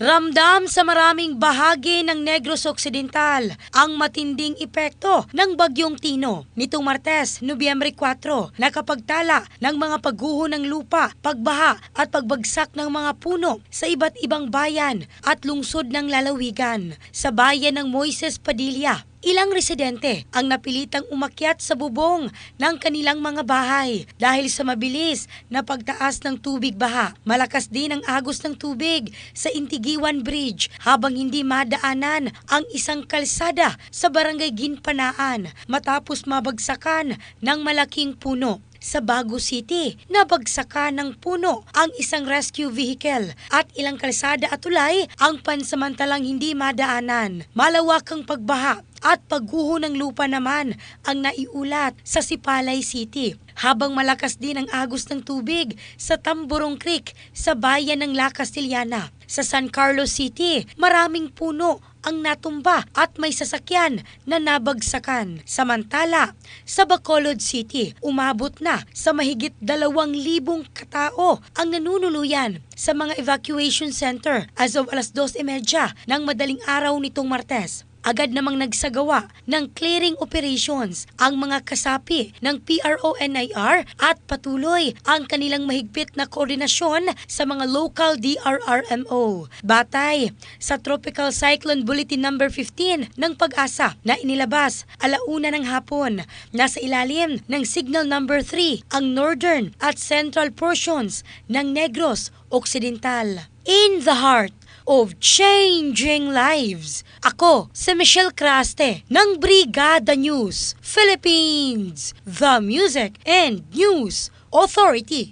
Ramdam sa maraming bahagi ng Negros Occidental ang matinding epekto ng Bagyong Tino. Nitong Martes, Nobyembre 4, nakapagtala ng mga pagguho ng lupa, pagbaha at pagbagsak ng mga puno sa iba't ibang bayan at lungsod ng lalawigan. Sa bayan ng Moises Padilla, Ilang residente ang napilitang umakyat sa bubong ng kanilang mga bahay dahil sa mabilis na pagtaas ng tubig baha. Malakas din ang agos ng tubig sa Intigiwan Bridge habang hindi madaanan ang isang kalsada sa barangay Ginpanaan matapos mabagsakan ng malaking puno sa Bago City. Nabagsakan ng puno ang isang rescue vehicle at ilang kalsada at tulay ang pansamantalang hindi madaanan. Malawakang pagbaha at pagguho ng lupa naman ang naiulat sa Sipalay City. Habang malakas din ang agos ng tubig sa Tamborong Creek sa bayan ng La Castellana. Sa San Carlos City, maraming puno ang natumba at may sasakyan na nabagsakan. Samantala, sa Bacolod City, umabot na sa mahigit dalawang libong katao ang nanunuluyan sa mga evacuation center as of alas 2.30 ng madaling araw nitong Martes agad namang nagsagawa ng clearing operations ang mga kasapi ng PRONIR at patuloy ang kanilang mahigpit na koordinasyon sa mga local DRRMO. Batay sa Tropical Cyclone Bulletin number 15 ng pag-asa na inilabas alauna ng hapon, nasa ilalim ng signal number 3 ang northern at central portions ng Negros Occidental. In the heart of changing lives. Ako, si Michelle Craste ng Brigada News, Philippines, The Music and News Authority.